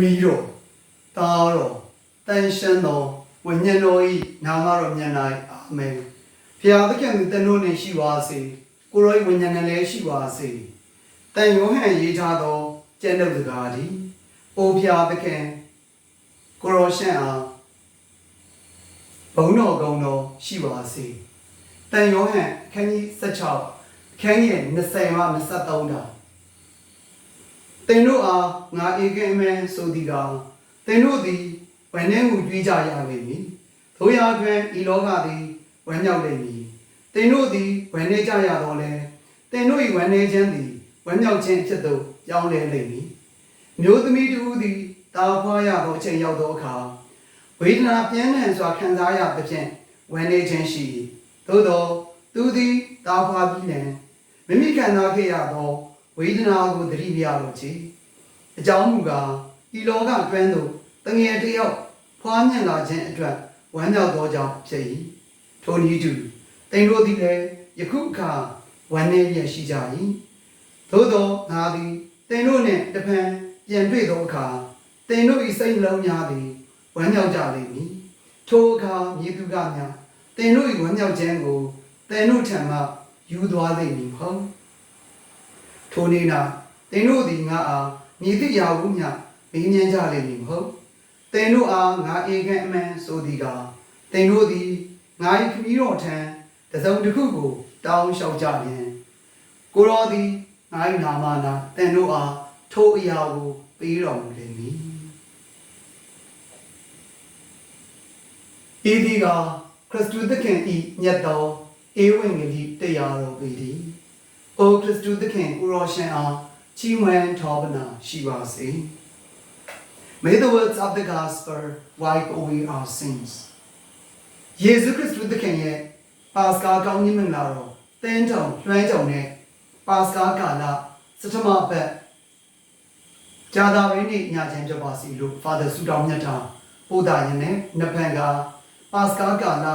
မီးတော်တာတော်တန်ရှင်းတော်ဝိညာဉ်တော်ဤနာမတော်မြတ်၌အာမင်ဖျားသခင်သင်တို့နှင့်ရှိပါစေကိုရောဤဝိညာဉ်နဲ့လည်းရှိပါစေတန်ယောဟန်ရေးထားသောကျမ်းတော်စကားသည်အိုဖျားသခင်ကိုရောရှင့်အားဘုန်းတော်ကောင်းတော်ရှိပါစေတန်ယောဟန်အခန်းကြီး16အခန်းကြီး20မှ23တော င်သင်တို့အားငါဧကဲမဲဆိုသည်ကသင်တို့သည်ဝန်းနှင်းကိုကြွေးကြရလိမ့်မည်။သို့ရာတွင်ဤလောကသည်ဝမ်းမြောက်လိမ့်မည်။သင်တို့သည်ဝမ်းနေကြရတော့လဲသင်တို့၏ဝမ်းနေခြင်းသည်ဝမ်းမြောက်ခြင်းဖြစ်သို့ပြောင်းလဲလိမ့်မည်။မျိုးသမီးတို့သည်တာဖွာရသောအချိန်ရောက်သောအခါဝေဒနာပြင်းထန်စွာခံစားရသဖြင့်ဝမ်းနေခြင်းရှိ၏။သို့သောသူသည်တာဖွာပြီးလျှင်မိမိခံစားခဲ့ရသော ဝေဒနာကိုသတိပြရလို့ချေအကြောင်းမူကားဤလောကတွင်းသို့တငယ်တယောက်ဖွားမြင်လာခြင်းအတွက်ဝမ်းမြောက်သောကြောင့်ဖြစ်၏ထိုနည်းတူသင်တို့သည်လည်းယခုအခါဝမ်းနည်းရရှိကြ၏သို့သောငါသည်သင်တို့နှင့်တပံပြန်တွေ့သောအခါသင်တို့၏စိတ်နှလုံးများသည်ဝမ်းမြောက်ကြလိမ့်မည်ထိုအခါမြေသူကများသင်တို့၏ဝမ်းမြောက်ခြင်းကိုသင်တို့ထံမှယူသွားလိမ့်မည်မဟုတ် ထိုနေ့၌သင်တို့သည်ငါအားမြည်သည့်ရာဟုမျှမင်းမြန်းကြလိမ့်မည်မဟုတ်သင်တို့အားငါဧကန်အမှန်ဆိုသည်ကသင်တို့သည်ငါ၏ခမည်းတော်ထံတစုံတစ်ခုကို တောင်းလျှောက်ကြပြန်ကိုရောသည်ငါ၏နာမနာသင်တို့အားထိုအရာကိုပေးတော်မူလိမ့်မည်ဤဒီကခရစ်တုသခင်ဤမြတ်သောဧဝံဂေလိတရားတော်ပေသည် အိုခရစ်တုသခင်ကိုရောရှင်အားချီးမွမ်းထောပနာရှိပါစေ May the words of the gospel wipe away our sins ယေရှုခရစ်တုသခင်ရဲ့ပါစကာကောင်းကြီးမင်္ဂလာတော်တင်းတုံလွှမ်းကြုံတဲ့ပါစကာကာလစထမဘက်ဂျာသာရင်းနေ့ညချမ်းဖြစ်ပါစီလို့ Father ဆုတောင်းမြတ်တာပို့တာရင်နဲ့နှစ်ဖန်ကပါစကာကာလ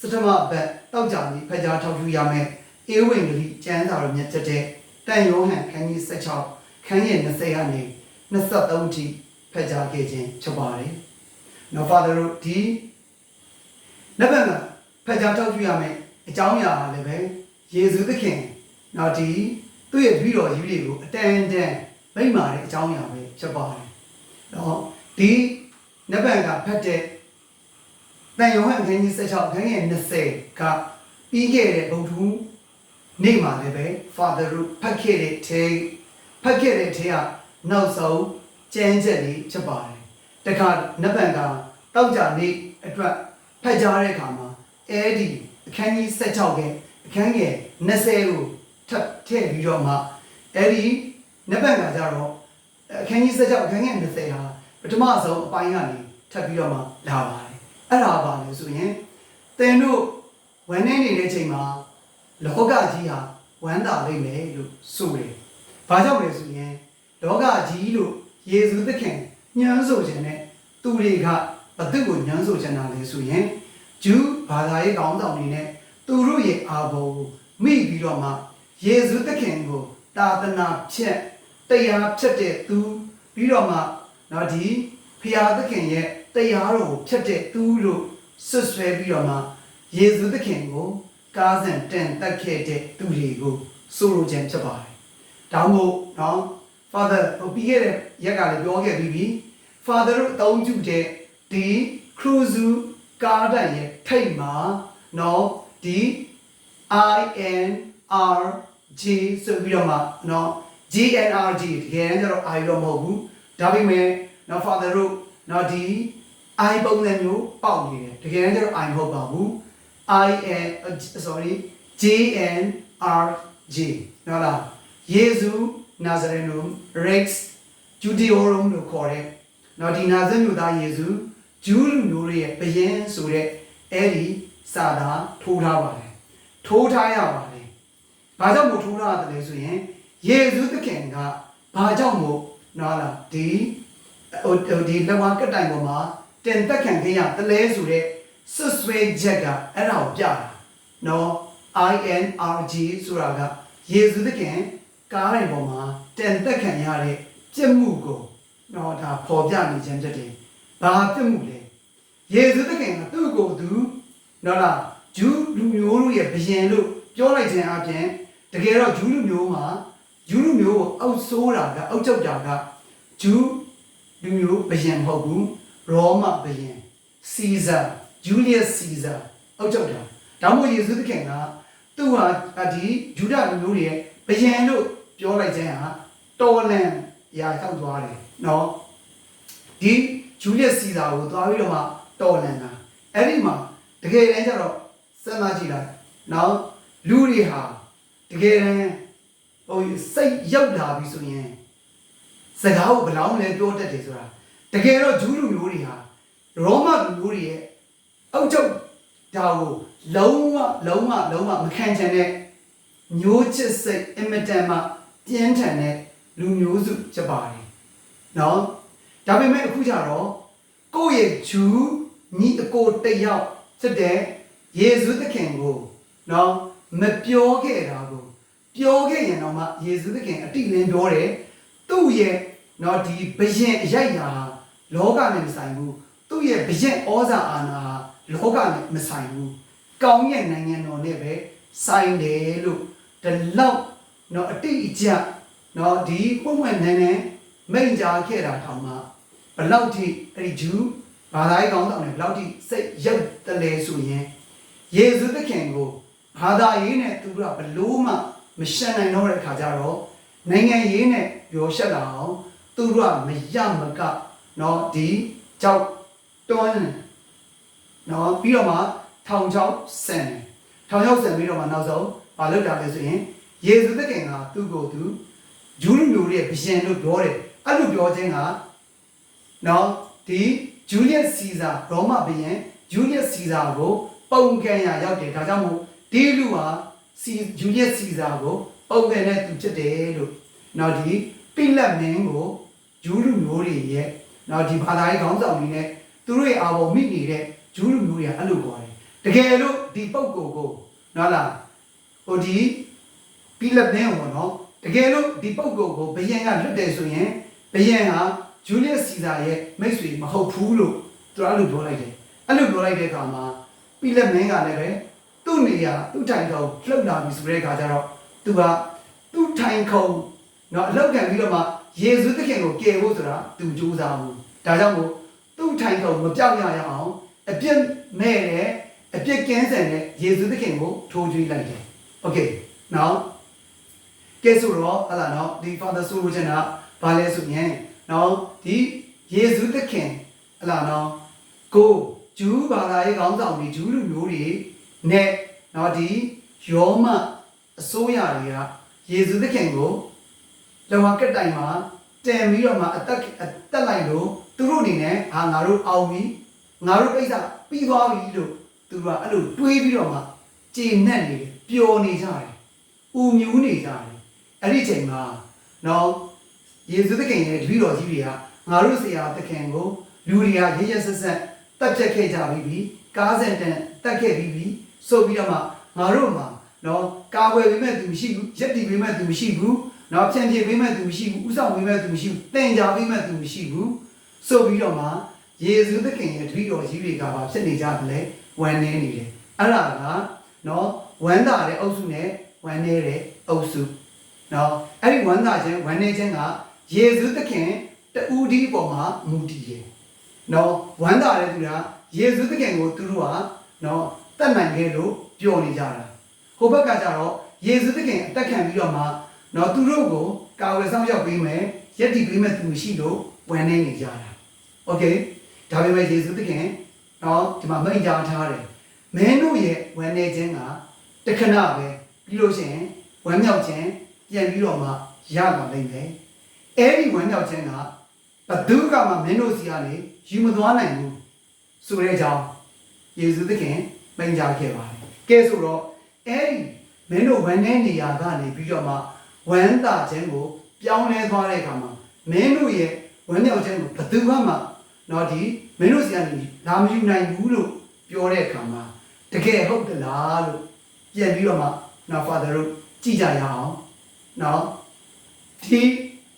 စထမဘက်တောက်ကြပြီးဖကြားထောက်ထူရမယ် ဧဝံဂေလိကျမ်းစာတော်မြတ်ချက်တဲ့တန်ယောဟန်ခန်းကြီး16ခန်းကြီး20ကနေ23ထိဖတ်ကြားခဲ့ခြင်းဖြစ်ပါတယ်။ Now Father တို့ဒီလက်ဘက်ကဖတ်ကြားထောက်ပြရမယ်အကြောင်းအရာကလည်းပဲယေရှုသခင်နောက်ဒီသူ့ရဲ့တပည့်တော်ကြီးတွေကိုအတန်တန်မိန့်မာတဲ့အကြောင်းအရာပဲဖြစ်ပါတယ်။တော့ဒီလက်ဘက်ကဖတ်တဲ့တန်ယောဟန်ခန်းကြီး16ခန်းကြီး20ကပြီးခဲ့တဲ့ဗုဒ္ဓဟူး နေ့မှာလည်းပဲ father တို့ဖတ်ခဲ့တဲ့ထဲဖတ်ခဲ့တဲ့ထဲကနောက်ဆုံးကျမ်းချက်လေးဖြစ်ပါတယ်တခါနတ်ဗန်ကတောက်ကြနေ့အတွက်ဖတ်ကြားတဲ့အခါမှာအဲဒီအခန်းကြီး16ကအခန်းငယ်20ကိုထပ်ထည့်ပြီးတော့မှအဲဒီနတ်ဗန်ကကြတော့အခန်းကြီး16အခန်းငယ်20ဟာပထမဆုံးအပိုင်းကနေထပ်ပြီးတော့မှလာပါတယ်အဲ့ဒါပါလို့ဆိုရင်သင်တို့ဝန်နေနေတဲ့အချိန်မှာ လောကကြီးဟာဝမ်းသာလိမ့်မယ်လို့ဆိုတယ်။ဘာကြောင့်လဲဆိုရင်လောကကြီးလို့ယေရှုသခင်ညွှန်းဆိုခြင်းနဲ့သူတွေကဘသူ့ကိုညွှန်းဆိုခြင်းတာလဲဆိုရင်ဂျူးဘာသာရေးကောင်းဆောင်တွေနဲ့သူတို့ရဲ့အာဘော်ကိုမိပြီးတော့မှယေရှုသခင်ကိုတာသနာဖြတ်တရားဖြတ်တဲ့သူပြီးတော့မှနော်ဒီဖျားသခင်ရဲ့တရားတော်ကိုဖြတ်တဲ့သူလို့ဆွဆွဲပြီးတော့မှယေရှုသခင်ကို ကားစဉ်တန်တက်ခဲ့တဲ့သူတွေကိုဆိုလိုခြင်းဖြစ်ပါတယ်။ဒါမို့နော် Father ဟိုပြီးခဲ့တဲ့ရက်ကလည်းပြောခဲ့ပြီးပြီ။ Father တို့အသုံးပြုတဲ့ဒီ cruise ကားတိုင်ရဲ့ထိတ်မှာနော်ဒီ I N R G ဆိုပြီးတော့မှနော် G N R G တကယ်ကျတော့ I တော့မဟုတ်ဘူး။ဒါပေမဲ့နော် Father တို့နော်ဒီ I ပုံစံမျိုးပေါက်နေတယ်တကယ်ကျတော့ I မဟုတ်ပါဘူး။ I N uh, sorry J N R J နော်လားယေရှုနာဇရက်နု Rex Judaeorum လို့ခေါ်တဲ့နော်ဒီနာဇရက်မြို့သားယေရှုဂျူးလူမျိုးတွေရဲ့ဘယင်းဆိုတဲ့အဲ့ဒီစာသားထိုးထားပါတယ်ထိုးထားရပါတယ်ဘာကြောင့်မို့ထိုးထားရတယ်လဲဆိုရင်ယေရှုသခင်ကဘာကြောင့်မို့နော်လားဒီဟိုဟိုဒီလက်ဝါးကတိုင်ပေါ်မှာတင်သက်ခံခင်ရတလဲဆိုတဲ့ ဆွဆွဲချက်ကအဲ့ဒါကိုပြတာနော် INRG ဆိုတာကယေရှုသခင်ကားတိုင်ပေါ်မှာတင်သက်ခံရတဲ့ပြစ်မှုကိုတော့ဒါပေါ်ပြနေခြင်းဖြစ်တယ်ဘာပြစ်မှုလဲယေရှုသခင်ကသူ့ကိုယ်သူနော်လားဂျူးလူမျိုးတို့ရဲ့ဘယင်လို့ပြောလိုက်ခြင်းအပြင်တကယ်တော့ဂျူးလူမျိုးမှာဂျူးလူမျိုးကိုအောက်ဆိုးတာကအောက်ကျုပ်တာကဂျူးလူမျိုးဘယင်မဟုတ်ဘူးရောမဘယင်စီဇာ ဂျူလီယပ်စီဇာအောက်ကျုပ်တာဒါမှမဟုတ်ယေရှုသခင်ကသူ့ဟာဒီဂျူဒလူမျိုးတွေရဲ့ဘယင်လို့ပြောလိုက်ခြင်းဟာတော်လန်ရာရောက်သွားတယ်နော်ဒီဂျူလီယပ်စီဇာကိုသွားပြီးတော့မှတော်လန်တာအဲ့ဒီမှာတကယ်တမ်းကျတော့စဉ်းစားကြည့်လိုက်နော်လူတွေဟာတကယ်တမ်းဟိုစိတ်ရောက်လာပြီဆိုရင်စကားကိုဘယ်လောက်လဲပြောတတ်တယ်ဆိုတာတကယ်တော့ဂျူးလူမျိုးတွေဟာရောမလူမျိုးတွေရဲ့ အောက်ကျုပ်ဒါကိုလုံးဝလုံးဝလုံးဝမခံချင်တဲ့မျိုးချစ်စိတ်အင်မတန်မှပြင်းထန်တဲ့လူမျိုးစုဖြစ်ပါတယ်နော်ဒါပေမဲ့အခုကျတော့ကိုယ့်ရဲ့ဂျူးညီအကိုတစ်ယောက်ဖြစ်တဲ့ယေရှုသခင်ကိုနော်မပြောခဲ့တာကိုပြောခဲ့ရင်တော့မှယေရှုသခင်အတိလင်းပြောတယ်သူ့ရဲ့နော်ဒီဘယင်အရိုက်ရာလောကနဲ့မဆိုင်ဘူးသူ့ရဲ့ဘယင်ဩဇာအာဏာ လောကနဲ့မဆိုင်ဘူးကောင်းရဲ့နိုင်ငံတော်နဲ့ပဲဆိုင်တယ်လို့ဒီလောက်နော်အတိအကျနော်ဒီပုံမှန်နန်းနန်းမိန့်ကြားခဲ့တာတောင်မှဘလောက်ထိအဲ့ဒီဂျူးဘာသာရေးကောင်းဆောင်တွေဘလောက်ထိစိတ်ရောက်တယ်လဲဆိုရင်ယေရှုသခင်ကိုဘာသာရေးနဲ့သူတို့ကဘလို့မှမရှင်းနိုင်တော့တဲ့အခါကျတော့နိုင်ငံရေးနဲ့ပြောရှက်လာအောင်သူတို့ကမရမကနော်ဒီကြောက်တွန်း နေနော်ပြီးတော့မှထောင်ချောက်ဆန်တယ်ထောင်ချောက်ဆန်ပြီးတော့မှနောက်ဆုံးမလုပ်တာလဲဆိုရင်ယေရှုသခင်ကသူ့ကိုယ်သူဂျူးလူမျိုးတွေရဲ့ဘယင်လို့ပြောတယ်အဲ့လိုပြောခြင်းကနော်ဒီဂျူလီယက်စီဇာရောမဘယင်ဂျူလီယက်စီဇာကိုပုံကန်ရရောက်တယ်ဒါကြောင့်မို့ဒီလူဟာစီဂျူလီယက်စီဇာကိုပုံကန်တဲ့သူဖြစ်တယ်လို့နော်ဒီပိလက်မင်းကိုဂျူးလူမျိုးတွေရဲ့နော်ဒီဘာသာရေးခေါင်းဆောင်တွေနဲ့သူတို့ရဲ့အာဘော်မိနေတဲ့ ဂျူးလူမျိုးတွေကအဲ့လိုပြောတယ်တကယ်လို့ဒီပုံကိုကိုနော်လားဟိုဒီပိလက်မင်းပေါ့နော်တကယ်လို့ဒီပုံကိုကိုဘယင်ကလွတ်တယ်ဆိုရင်ဘယင်ဟာဂျူလီယက်စီဇာရဲ့မိတ်ဆွေမဟုတ်ဘူးလို့သူအဲ့လိုပြောလိုက်တယ်အဲ့လိုပြောလိုက်တဲ့အခါမှာပိလက်မင်းကလည်းပဲသူ့နေရာသူ့တိုင်ကောင်လှုပ်လာပြီဆိုတဲ့အခါကျတော့သူကသူ့တိုင်ခုံနော်အလောက်ကန်ပြီးတော့မှယေရှုသခင်ကိုကယ်ဖို့ဆိုတာသူကြိုးစားမှုဒါကြောင့်မို့သူ့တိုင်ခုံမပြောက်ရရအောင် အပြစ်မဲ့တဲ့အပြစ်ကင်းစင်တဲ့ယေရှုသခင်ကိုထိုးကြွေးလိုက်တယ်။ Okay now ကဲဆိုတော့ဟလာနော်ဒီ Father ဆိုလိုချင်တာဘာလဲဆိုရင်နော်ဒီယေရှုသခင်ဟလာနော်ကိုဂျူးဘာသာရေးခေါင်းဆောင်တွေဂျူးလူမျိုးတွေနဲ့နော်ဒီယောမအစိုးရတွေကယေရှုသခင်ကိုလောကတိုင်မှာတင်ပြီးတော့မှအသက်အသက်လိုက်လို့သူတို့အနေနဲ့ဟာငါတို့အောင်ပြီး ငါတို့ကိစ္စပြီးသွားပြီလို့သူတို့ကအဲ့လိုတွေးပြီးတော့မှကျေနပ်နေတယ်ပျော်နေကြတယ်။ဥမြူးနေကြတယ်။အဲ့ဒီချိန်မှာနော်ယေရှုသခင်ရဲ့တပည့်တော်ကြီးတွေကငါတို့ဆရာသခင်ကိုလူတွေကရရဆက်ဆက်တက်ပြက်ခဲ့ကြပြီးပြီကားစင်တန်တက်ခဲ့ပြီးပြီဆိုပြီးတော့မှငါတို့မှာနော်ကာဝယ်ပေးမဲ့သူမရှိဘူးရက်တီပေးမဲ့သူမရှိဘူးနော်ဖြန့်ဖြေပေးမဲ့သူမရှိဘူးဥဆောင်ပေးမဲ့သူမရှိဘူးတင်ကြပေးမဲ့သူမရှိဘူးဆိုပြီးတော့မှ ယေရှုသခင်ရဲ့တပည့်တော်ကြီးတွေကပါဖြစ်နေကြတယ်လေဝမ်းနေနေတယ်အဲ့ဒါကနော်ဝမ်းသာတဲ့အုပ်စုနဲ့ဝမ်းနေတဲ့အုပ်စုနော်အဲ့ဒီဝမ်းသာခြင်းဝမ်းနေခြင်းကယေရှုသခင်တူဒီအပေါ်မှာမူတည်တယ်နော်ဝမ်းသာတဲ့သူကယေရှုသခင်ကိုသူတို့ကနော်တတ်နိုင်ခဲ့လို့ပြောနေကြတာဟိုဘက်ကကြတော့ယေရှုသခင်အသက်ခံပြီးတော့မှနော်သူတို့ကိုကာဝယ်ဆောင်ရောက်ပေးမယ်ယက်တည်ပေးမယ်သူရှိလို့ဝမ်းနေနေကြတာโอเค ဒါပေမဲ့ယေရှုသခင်နော်ဒီမှာမိန့်ကြားထားတယ်မင်းတို့ရဲ့ဝမ်းနေခြင်းကတခဏပဲပြီးလို့ရှိရင်ဝမ်းမြောက်ခြင်းပြန်ပြီးတော့မှရလာနိုင်မယ်အဲ့ဒီဝမ်းမြောက်ခြင်းကဘသူကမှမင်းတို့စီကနေယူမသွားနိုင်ဘူးဆိုတဲ့အကြောင်းယေရှုသခင်မိန့်ကြားခဲ့ပါတယ်ကဲဆိုတော့အဲ့ဒီမင်းတို့ဝမ်းနေနေရာကနေပြီးတော့မှဝမ်းသာခြင်းကိုပြောင်းလဲသွားတဲ့အခါမှာမင်းတို့ရဲ့ဝမ်းမြောက်ခြင်းကိုဘသူမှ မတော့ဒီမင်းတို့စီကနေလာမယူနိုင်ဘူးလို့ပြောတဲ့အခါမှာတကယ်ဟုတ်သလားလို့ပြန်ပြီးတော့မှနော် father တို့ကြည့်ကြရအောင်နော်ဒီ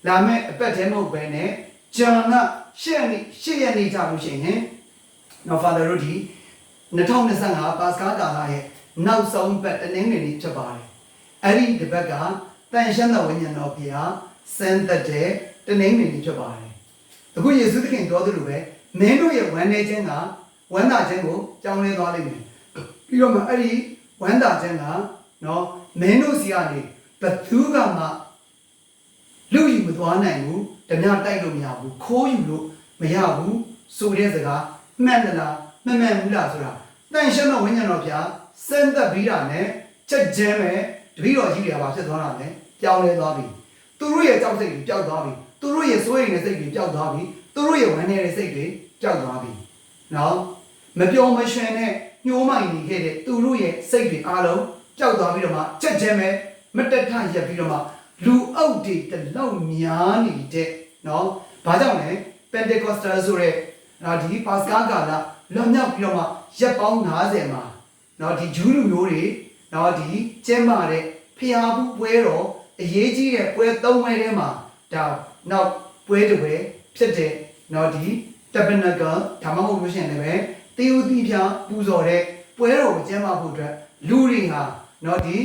လာမဲ့အပတ်တည်းမဟုတ်ပဲနဲ့ယဂျန်ကရှေ့နေ့ရှေ့ရက်နေ့ကြလို့ရှိရင်နော် Father တို့ဒီ2025ပါစကာကာလရဲ့နောက်ဆုံးပတ်တနင်္ဂနွေနေ့ဖြစ်ပါတယ်အဲ့ဒီဒီဘက်ကတန်ရှင်းသောဝိညာဉ်တော်ဘုရားစံသက်တဲ့တနင်္ဂနွေနေ့ဖြစ်ပါတယ် အခုယေရှုသခင်ပြောသလိုပဲမင်းတို့ရဲ့ဝမ်းနေခြင်းကဝမ်းသာခြင်းကိုကြောင်းလဲသွားလိမ့်မယ်ပြီးတော့မှအဲ့ဒီဝမ်းသာခြင်းကနော်မင်းတို့စီကနေဘသူကမှလူယူမသွားနိုင်ဘူးဓမြတိုက်လို့မရဘူးခိုးယူလို့မရဘူးဆိုတဲ့စကားမှန်သလားမမှန်ဘူးလားဆိုတာတန်ရှင်းသောဝိညာဉ်တော်ဘုရားစံသက်ပြီးတာနဲ့ချက်ချင်းပဲတပည့်တော်ကြီးတွေကပါဖြစ်သွားတာနဲ့ကြောင်းလဲသွားပြီ သူတို့ရဲ့ကြောက်စိတ်တွေပျောက်သွားပြီသူတို့ရဲ့စိုးရိမ်တဲ့စိတ်တွေပျောက်သွားပြီသူတို့ရဲ့ဝမ်းနေတဲ့စိတ်တွေပျောက်သွားပြီနော်မပြောမရွှင်နဲ့ညှိုးမိုင်နေခဲ့တဲ့သူတို့ရဲ့စိတ်တွေအားလုံးပျောက်သွားပြီးတော့မှချက်ချင်းပဲမတက်ထရက်ပြီးတော့မှလူအုပ်တွေတလောက်များနေတဲ့နော်ဘာကြောင့်လဲ Pentecostal ဆိုတဲ့နော်ဒီပါစကာကာလလွန်မြောက်ပြီးတော့မှရက်ပေါင်း90မှာနော်ဒီဂျူးလူမျိုးတွေနော်ဒီကျင်းမာတဲ့ဖျားဘူးပွဲတော် အရေးကြီးတဲ့ပွဲသုံးပွဲထဲမှာဒါနောက်ပွဲတစ်ပွဲဖြစ်တဲ့နော်ဒီ tabernacle ဒါမှမဟုတ်လို့ရှိရင်လည်းတေယုတိပြပူဇော်တဲ့ပွဲတော်ကိုကျင်းပဖို့အတွက်လူတွေဟာနော်ဒီ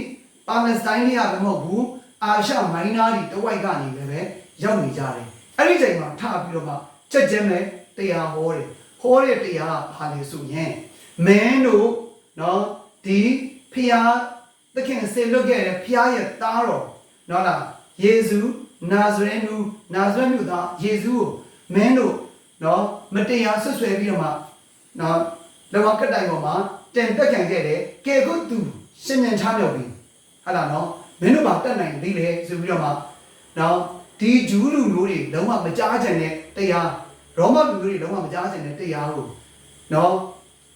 ပါလက်စတိုင်းတွေကလည်းမဟုတ်ဘူးအာရှမိုင်းနာတွေတဝိုက်ကနေလည်းပဲရောက်နေကြတယ်အဲ့ဒီချိန်မှာထပြီးတော့မှချက်ချင်းပဲတရားဟောတယ်ဟောတဲ့တရားကဘာလဲဆိုရင်မင်းတို့နော်ဒီဖျားသခင်ဆေလွတ်ခဲ့တဲ့ဖျားရဲ့သားတော် နော်လားယေရှုနာဇရက်လူနာဇရက်မြို့သားယေရှုကိုမင်းတို့နော်မတရားဆွဆွဲပြီးတော့မှနော်လောကကတိုင်ပေါ်မှာတင်တက်ခံခဲ့တယ်ကဲခုသူရှင်မြန်ချမြောက်ပြီဟာလားနော်မင်းတို့ဘာတက်နိုင်သေးလဲဆိုပြီးတော့မှနော်ဒီဂျူးလူမျိုးတွေလုံးဝမကြားချင်တဲ့တရားရောမလူမျိုးတွေလုံးဝမကြားချင်တဲ့တရားကိုနော်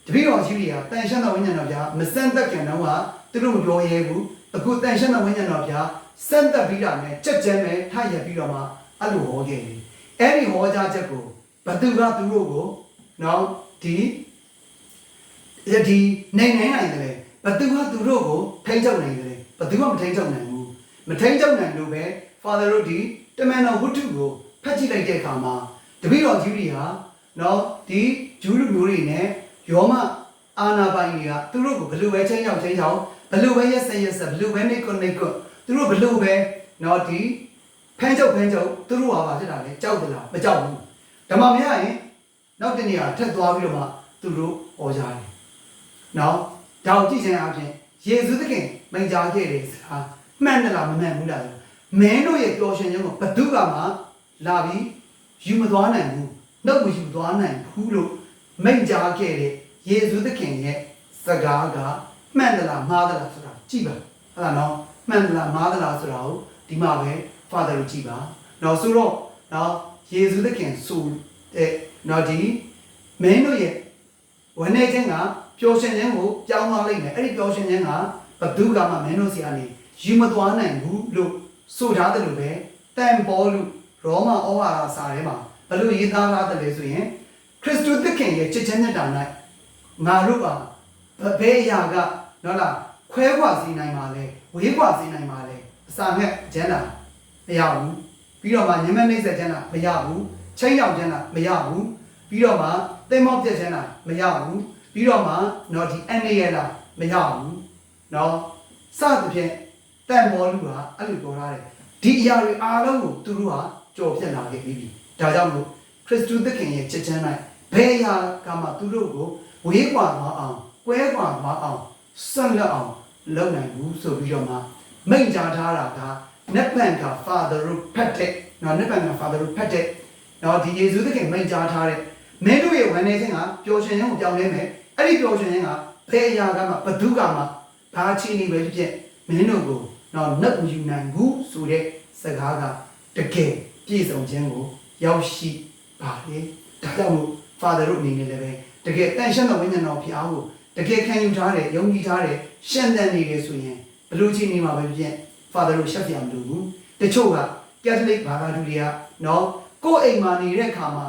တပည့်တော်ကြီးတွေကတန်ရှင်းတော်ဝိညာဉ်တော်ဗျာမစမ်းသက်ခင်တော့ကသူတို့မပြောရဲဘူး အခုတန်ရှင်းတော်ဝိညာဉ်တော်ဗျာစမ်းသက်ပြီးတာနဲ့ကြက်ကြမ်းပဲထရပြီးတော့မှအဲ့လိုဟောခဲ့တယ်အဲ့ဒီဟောကြားချက်ကိုဘသူကသူတို့ကိုနော်ဒီဒီနိုင်နိုင်နိုင်တယ်ဘသူကသူတို့ကိုထိန်းချုပ်နိုင်တယ်ဘသူကမထိန်းချုပ်နိုင်ဘူးမထိန်းချုပ်နိုင်လို့ပဲ father တို့ဒီတမန်တော်ဝတ္ထုကိုဖတ်ကြည့်လိုက်တဲ့အခါမှာတပည့်တော်ကြီးတွေဟာနော်ဒီဂျူးလူမျိုးတွေနဲ့ယောမအာနာပိုင်တွေကသူတို့ကိုဘလို့ပဲချင်းချောင်းချင်းချောင်း ဘလို့ပဲရက်ဆက်ရက်ဆက်ဘလို့ပဲနေကိုနေကိုသူတို့ဘလို့ပဲနော်ဒီဖမ်းချုပ်ဖမ်းချုပ်သူတို့ဟာပါဖြစ်တာလေကြောက်သလားမကြောက်ဘူးဓမ္မမရရင်နောက်တနေ့ကထက်သွားပြီးတော့မှသူတို့ဟောကြတယ်နော်ဒါကိုကြည့်ချင်အပြင်ယေရှုသခင်မိန့်ကြားခဲ့တယ်ဆိုတာမှန်တယ်လားမမှန်ဘူးလားမင်းတို့ရဲ့ပျော်ရွှင်ခြင်းကိုဘသူကမှလာပြီးယူမသွားနိုင်ဘူးနှုတ်မယူသွားနိုင်ဘူးလို့မိန့်ကြားခဲ့တဲ့ယေရှုသခင်ရဲ့စကားက မှန်တယ်လားမှားတယ်လားဆိုတာကြည့်ပါဟုတ်လားနော်မှန်တယ်လားမှားတယ်လားဆိုတာကိုဒီမှာပဲ Father ကိုကြည့်ပါနော်ဆိုတော့နော်ယေရှုသခင်ဆိုတဲ့နော်ဒီမင်းတို့ရဲ့ဝန်နေခြင်းကပျော်ရွှင်ခြင်းကိုကြောင်းသွားလိုက်မယ်အဲ့ဒီပျော်ရွှင်ခြင်းကဘသူကမှမင်းတို့စီကနေယူမသွားနိုင်ဘူးလို့ဆိုထားတယ်လို့ပဲတန်ပေါ်လူရောမဩဝါဒစာထဲမှာဘလို့ရေးသားထားတယ်လဲဆိုရင်ခရစ်တုသခင်ရဲ့ချစ်ခြင်းနဲ့တာ၌ငါတို့ပါ ဘယ်အရာကနော်လားခွဲခွာစေနိုင်ပါလဲဝေးခွာစေနိုင်ပါလဲအစာနဲ့ကျန်တာမရဘူးပြီးတော့မှညမနှိမ့်ဆက်ကျန်တာမရဘူးချိန်ရောက်ကျန်တာမရဘူးပြီးတော့မှသင်္ဘောပြက်ကျန်တာမရဘူးပြီးတော့မှနော်ဒီအနေရလားမရဘူးနော်စသဖြင့်တန်မောလူကအဲ့လိုပြောထားတယ်ဒီအရာတွေအားလုံးကိုသူတို့ဟာကြော်ပြတ်လာခဲ့ပြီးပြီဒါကြောင့်မို့ခရစ်တုသခင်ရဲ့ချစ်ခြင်း၌ဘယ်အရာကမှသူတို့ကိုဝေးကွာသွားအောင် ကွဲကွာသွားအောင်ဆက်လက်အောင်လုပ်နိုင်ဘူးဆိုပြီးတော့မှမိန့်ကြားထားတာကနက်ပန်က father တို့ဖတ်တဲ့နော်နက်ပန်က father တို့ဖတ်တဲ့နော်ဒီယေရှုသခင်မိန့်ကြားထားတဲ့မင်းတို့ရဲ့ဝန်နေခြင်းကပျော်ရွှင်ခြင်းကိုပြောင်းလဲမယ်အဲ့ဒီပျော်ရွှင်ခြင်းကဘယ်အရာကမှဘဒုကမှဘာချီနေပဲဖြစ်ဖြစ်မင်းတို့ကိုတော့နှုတ်ယူနိုင်ဘူးဆိုတဲ့စကားကတကယ်ပြည့်စုံခြင်းကိုရောက်ရှိပါလေဒါကြောင့်မို့ father တို့အနေနဲ့လည်းပဲတကယ်တန်ရှင်းတဲ့ဝိညာဉ်တော်ဖျားကို တကယ်ခံယူထားတယ်ယုံကြည်ထားတယ်ရှင်းတဲ့နေတယ်ဆိုရင်ဘလို့ချင်းနေမှာပဲဖြစ် father တို့ရှက်ပြမလို့ဘူးတချို့က Catholic ဘာသာတူတွေကနော်ကိုယ့်အိမ်မှာနေတဲ့အခါမှာ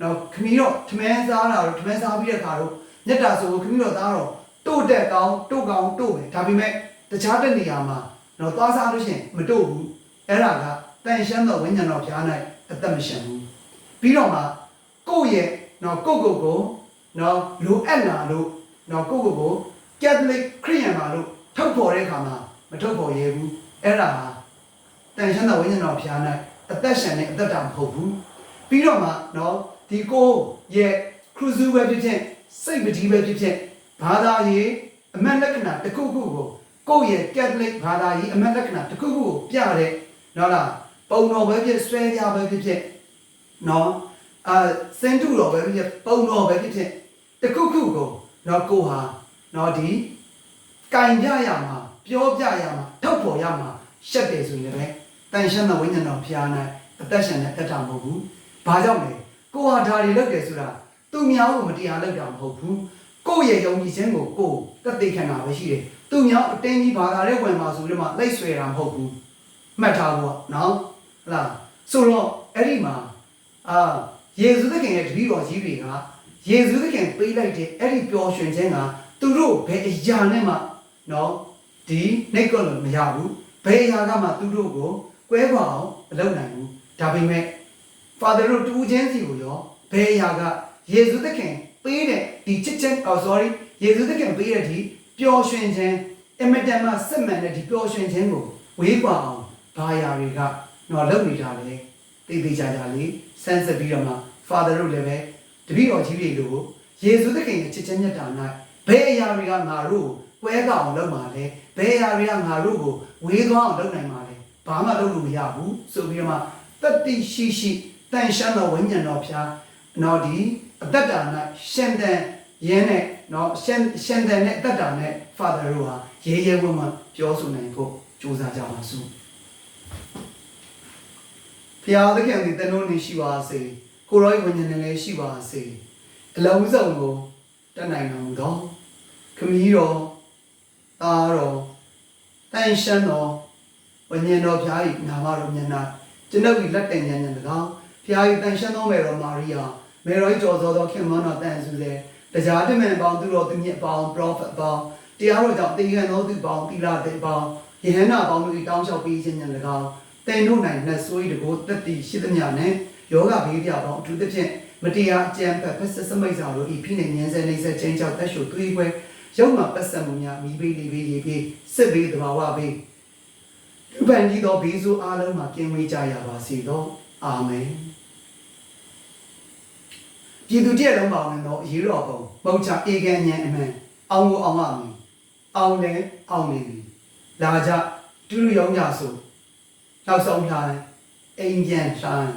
နော်ခမီးတော့ထမင်းစားတာတော့ထမင်းစားပြီးတဲ့အခါတော့ညက်တာဆိုခမီးတော့သားတော့တို့တက်ကောင်းတို့ကောင်းတို့ပဲဒါပေမဲ့တခြားတဲ့နေရာမှာနော်သွားစားလို့ရှိရင်မတို့ဘူးအဲ့ဒါကတန်ရှင်းသောဝိညာဉ်တော်ဖျား၌အသက်မရှင်ဘူးပြီးတော့မှကိုယ့်ရဲ့နော်ကိုယ့်ကိုယ်ကိုနော်လိုအပ်လာလို့ နော်ကိုယ့်ကိုယ်ကို Catholic ခရစ်ယာန်ပါလို့ထုတ်ဖော်တဲ့အခါမှာမထုတ်ဖော်ရဲဘူးအဲ့ဒါဟာတန်ရှင်းတဲ့ဝိညာဉ်တော်ဖျား၌အသက်ရှင်တဲ့အသက်တာမဟုတ်ဘူးပြီးတော့မှနော်ဒီကိုယ့်ရဲ့ခရုဇူပဲဖြစ်ဖြစ်စိတ်ပတိပဲဖြစ်ဖြစ်ဘာသာရေးအမှန်လက္ခဏာတစ်ခုခုကိုကိုယ့်ရဲ့ Catholic ဘာသာရေးအမှန်လက္ခဏာတစ်ခုခုကိုပြတဲ့နော်လားပုံတော်ပဲဖြစ်ဆွဲပြပဲဖြစ်ဖြစ်နော်အာစင်တူတော်ပဲဖြစ်ဖြစ်ပုံတော်ပဲဖြစ်ဖြစ်တစ်ခုခုကို နော်ကိုဟာနော်ဒီကင်ပြရမှာပြောပြရမှာထောက်ပေါ်ရမှာရှက်တယ်ဆိုရင်လည်းတန်ရှင်းတဲ့ဝိညာဉ်တော်ဖျားနိုင်အသက်ရှင်တဲ့တက်တာမဟုတ်ဘူး။ဘာကြောင့်လဲကိုဟာဒါတွေလုပ်တယ်ဆိုတာသူများကိုမတရားလုပ်တာမဟုတ်ဘူး။ကိုယ့်ရဲ့ယုံကြည်ခြင်းကိုကိုယ်တက်သိခံတာပဲရှိတယ်။သူများအတင်းကြီးဘာသာတဲ့ဝင်မှာဆိုပြီးမှလိုက်ဆွဲတာမဟုတ်ဘူး။မှတ်ထားဖို့နော်ဟလားဆိုတော့အဲ့ဒီမှာအာယေရှုသခင်ရဲ့တပည့်တော်ကြီးတွေက ယေရှုသခင်ပေးလိုက်တဲ့အဲ့ဒီပျော်ရွှင်ခြင်းကသူတို့ဘယ်အရာနဲ့မှနော်ဒီနှိတ်ကလို့မရဘူးဘယ်အရာကမှသူတို့ကိုကွဲကွာအောင်မလုပ်နိုင်ဘူးဒါပေမဲ့ Father တို့တူချင်းစီကိုရောဘယ်အရာကယေရှုသခင်ပေးတဲ့ဒီချစ်ချင်း oh sorry ယေရှုသခင်ပေးတဲ့ဒီပျော်ရွှင်ခြင်းအမတန်မှစစ်မှန်တဲ့ဒီပျော်ရွှင်ခြင်းကိုဝေးကွာအောင်ဘာအရာတွေကတော့လုပ်နေတာလေသိသိကြကြလေးစမ်းစစ်ပြီးတော့မှ Father တို့လည်းပဲ တပည့်တော်ကြီးတွေလိုယေရှုသခင်ရဲ့ချစ်ချင်းမြတ်တာ၌ဘယ်အရာတွေကငါတို့ကိုကွဲကောအောင်လုပ်မှာလဲဘယ်အရာတွေကငါတို့ကိုဝေးသွားအောင်လုပ်နိုင်မှာလဲဘာမှလုပ်လို့မရဘူးဆိုပြီးတော့မှတတိရှိရှိတန်ရှမ်းတော်ဝိညာဉ်တော်ဖျားနော်ဒီအသက်တာ၌ရှင်တန်ရင်းနဲ့နော်ရှင်ရှင်တန်နဲ့အသက်တာနဲ့ Father တို့ဟာရဲရဲဝံ့ဝံ့ပြောဆိုနိုင်ဖို့ကြိုးစားကြပါစို့ဖျားသခင်ဒီတနုံနေရှိပါစေ ကိုရောဝိညာဉ်နဲ့လည်းရှိပါစေအလုံးစုံကိုတတ်နိုင်တော်မူသောခမည်းတော်သားတော်တန်ရှမ်းတော်ဝိညာဉ်တော်ဖျား၏နာမတော်မြတ်နာကျွန်ုပ်၏လက်တည်ဉာဏ်နဲ့၎င်းဖျား၏တန်ရှမ်းသောမေတော်မာရိယာမေတော်၏ကြော်စောသောခင်မွန်းတော်တန်ဆူစေတရားတမန်ပေါင်းသူတော်သူမြတ်ပေါင်း prophet ပေါင်းတရားတော်ကြောင့်တေခံသောသူပေါင်းတိလာတဲ့ပေါင်းယဟန္တာပေါင်းတို့၏တောင်းလျှောက်ပေးခြင်းဉာဏ်၎င်းတင်တို့၌နှဆိုး၏တကိုတက်တီရှိသမျှနဲ့ ယောဂဘေးပြပေါင်းအထူးသဖြင့်မတရားအကြံဖက်ဖက်ဆက်စမိတ်စာတို့ဤဖိနေဉာဏ်စဲနေဆက်ချင်းကြောင့်တက်ရှုသွေးပွဲရုပ်မှပတ်ဆက်မှုများမိဘေးလေးဘေးရေဘေးစစ်ဘေးတဘာဝဘေးလူပန်ကြီးသောဘေးဆိုးအားလုံးမှာကင်းဝေးကြရပါစေသောအာမင်ပြည်သူတည်းလုံးပါဝင်သောအရေးတော်ပုံမဟုတ်ချအေကန်ဉာဏ်အမှန်အောင်ကိုအောင်ရမည်အောင်လည်းအောင်နေပြီလာကြတူတူရောင်းကြဆိုနောက်ဆုံးထားအိမ်ပြန်ဆိုင်